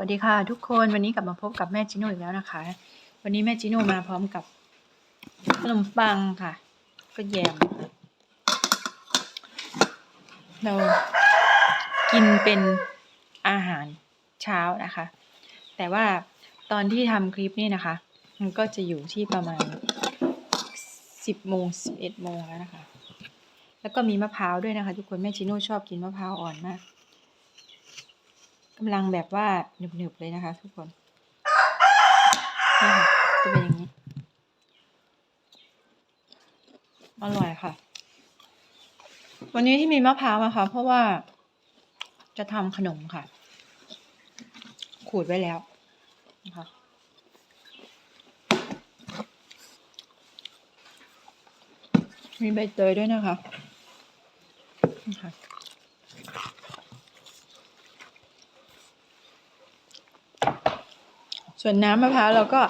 วัสดีค่ะ ทุกคนวันนี้กลับมาพบกับแม่จิโน่อีกแล้วนะคะ วันนี้แม่จิโน่มาพร้อมกับขนมปังค่ะ ก็แยม เรากินเป็นอาหารเช้านะคะ แต่ว่าตอนที่ทำคลิปนี่นะคะ มันก็จะอยู่ที่ประมาณสิบโมงสิบเอ็ดโมงแล้วนะคะ แล้วก็มีมะพร้าวด้วยนะคะ ทุกคนแม่จิโน่ชอบกินมะพร้าวอ่อนมาก กำลังแบบว่าหนึบๆเลยนะคะ ทุกคนนี่ค่ะจะเป็นอย่างนี้ อร่อยค่ะ วันนี้ที่มีมะพร้าวนะคะเพราะว่าจะทำขนมค่ะ ขูดไว้แล้วนะคะมีใบเตยด้วยนะคะนี่ค่ะ ส่วนน้ำมะพร้าวเราก็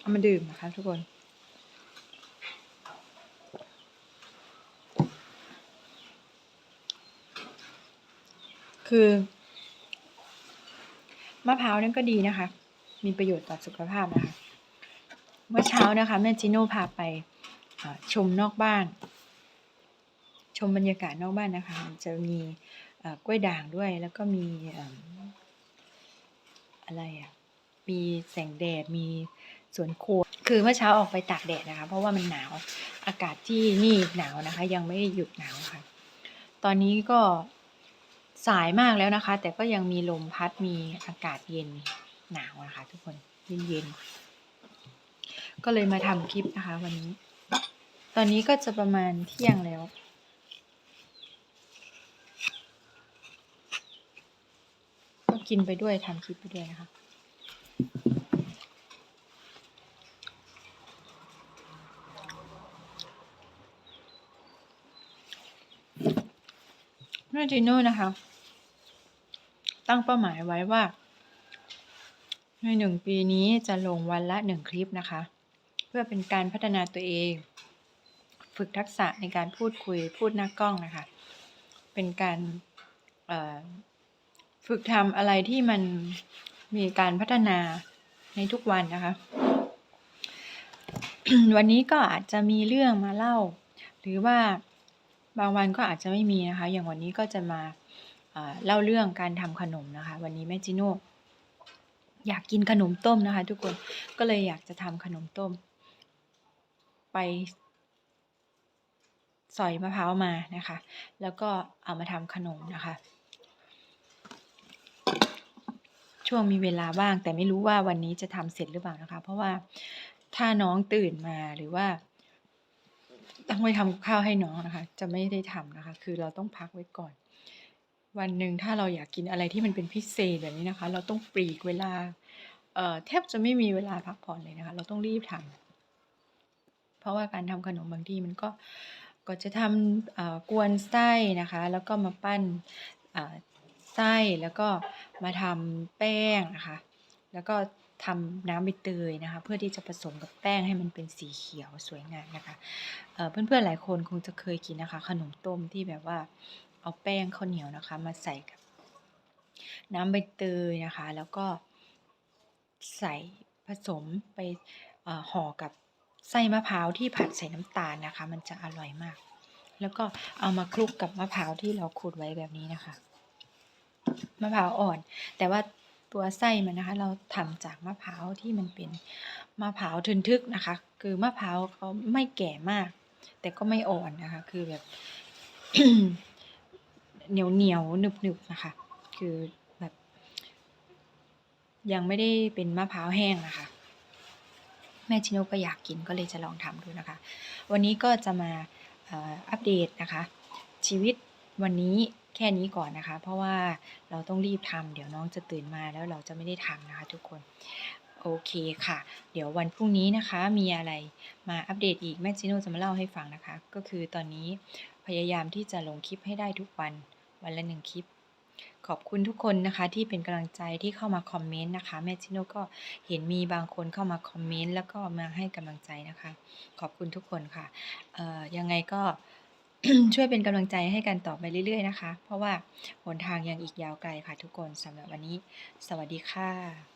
เอามาดื่มนะคะทุกคนคือมะพร้าวนั่นก็ดีนะคะ มีประโยชน์ต่อสุขภาพนะคะ เมื่อเช้านะคะแม่จิโน่พาไปชมนอกบ้าน ชมบรรยากาศนอกบ้านนะคะ จะมีกล้วยด่างด้วยแล้วก็มีออะไรอะ มีแสงแดด มีสวนครัว คือเมื่อเช้าออกไปตากแดดนะคะ เพราะว่ามันหนาว อากาศที่นี่หนาวนะคะ ยังไม่ได้หยุดหนาวค่ะ ตอนนี้ก็สายมากแล้วนะคะ แต่ก็ยังมีลมพัด มีอากาศเย็นหนาวนะคะ ทุกคน เย็นๆก็เลยมาทำคลิปนะคะ วันนี้ ตอนนี้ก็จะประมาณเที่ยงแล้วก็กินไปด้วยทำคลิปไปด้วยนะคะ แม่จีโน่นะคะ ตั้งเป้าหมายไว้ว่า ในหนึ่งปีนี้จะลงวันละหนึ่งคลิปนะคะ เพื่อเป็นการพัฒนาตัวเอง ฝึกทักษะในการพูดคุยพูดหน้ากล้องนะคะ เป็นการฝึกทำอะไรที่มันมีการพัฒนาในทุกวันนะคะ วันนี้ก็อาจจะมีเรื่องมาเล่า หรือว่า บางวันก็อาจจะไม่มีนะคะ อย่างวันนี้ก็จะมาเล่าเรื่องการทำขนมนะคะ วันนี้แม่จิโน่อยากกินขนมต้มนะคะ ทุกคนก็เลยอยากจะทำขนมต้ม ไปสอยมะพร้าวมานะคะ แล้วก็เอามาทำขนมนะคะ ช่วงมีเวลาว่างแต่ไม่รู้ว่าวันนี้จะทำเสร็จหรือเปล่านะคะ เพราะว่าถ้าน้องตื่นมาหรือว่า ต้องไปทำกับข้าวให้น้องนะคะ จะไม่ได้ทำนะคะ คือเราต้องพักไว้ก่อน วันหนึ่งถ้าเราอยากกินอะไรที่มันเป็นพิเศษแบบนี้นะคะ เราต้องปลีกเวลาเอ่อแทบจะไม่มีเวลาพักผ่อนเลยนะคะ เราต้องรีบทำเพราะว่าการทำขนมบางทีมันก็ก็จะทำกวนไส้นะคะ แล้วก็มาปั้นไส้แล้วก็มาทำแป้งนะคะ แล้วก็ ทำน้ำใบเตยนะคะ เพื่อที่จะผสมกับแป้งให้มันเป็นสีเขียวสวยงามนะคะเเพื่อนๆหลายคนคงจะเคยกินนะคะ ขนมต้มที่แบบว่าเอาแป้งข้าวเหนียวนะคะ มาใส่กับ น้ำใบเตยนะคะ แล้วก็ใส่ผสมไปห่อกับไส้มะพร้าวที่ผัดใส่น้ำตาลนะคะ มันจะอร่อยมาก แล้วก็เอามาคลุกกับมะพร้าวที่เราขูดไว้แบบนี้นะคะ มะพร้าวอ่อน แต่ว่า ตัวไส้มันนะคะ เราทำจากมะพร้าวที่มันเป็นมะพร้าวทึนทึกนะคะ คือมะพร้าวเขาไม่แก่มาก แต่ก็ไม่อ่อนนะคะ คือแบบเหนียวเหนียวหนึบหนึบๆนะคะ คือแบบ ยังไม่ได้เป็นมะพร้าวแห้งนะคะ แม่ชิโนก็อยากกินก็เลยจะลองทำดูนะคะ วันนี้ก็จะมาอัปเดตนะคะ ชีวิต วันนี้แค่นี้ก่อนนะคะ เพราะว่าเราต้องรีบทำเดี๋ยวน้องจะตื่นมาแล้วเราจะไม่ได้ทำนะคะทุกคน โอเคค่ะ เดี๋ยววันพรุ่งนี้นะคะ มีอะไรมาอัปเดตอีกแม่จิโน่จะมาเล่าให้ฟังนะคะ ก็คือตอนนี้พยายามที่จะลงคลิปให้ได้ทุกวันวันละหนึ่งคลิป ขอบคุณทุกคนนะคะ ที่เป็นกำลังใจที่เข้ามาคอมเมนต์นะคะแม่จิโน่ก็เห็นมีบางคนเข้ามาคอมเมนต์แล้วก็มาให้กำลังใจนะคะ ขอบคุณทุกคนค่ะยังไงก็ ช่วยเป็นกำลังใจให้กันต่อไปเรื่อย ๆ นะคะ เพราะว่าหนทางยังอีกยาวไกลค่ะทุกคนสำหรับวันนี้ สวัสดีค่ะ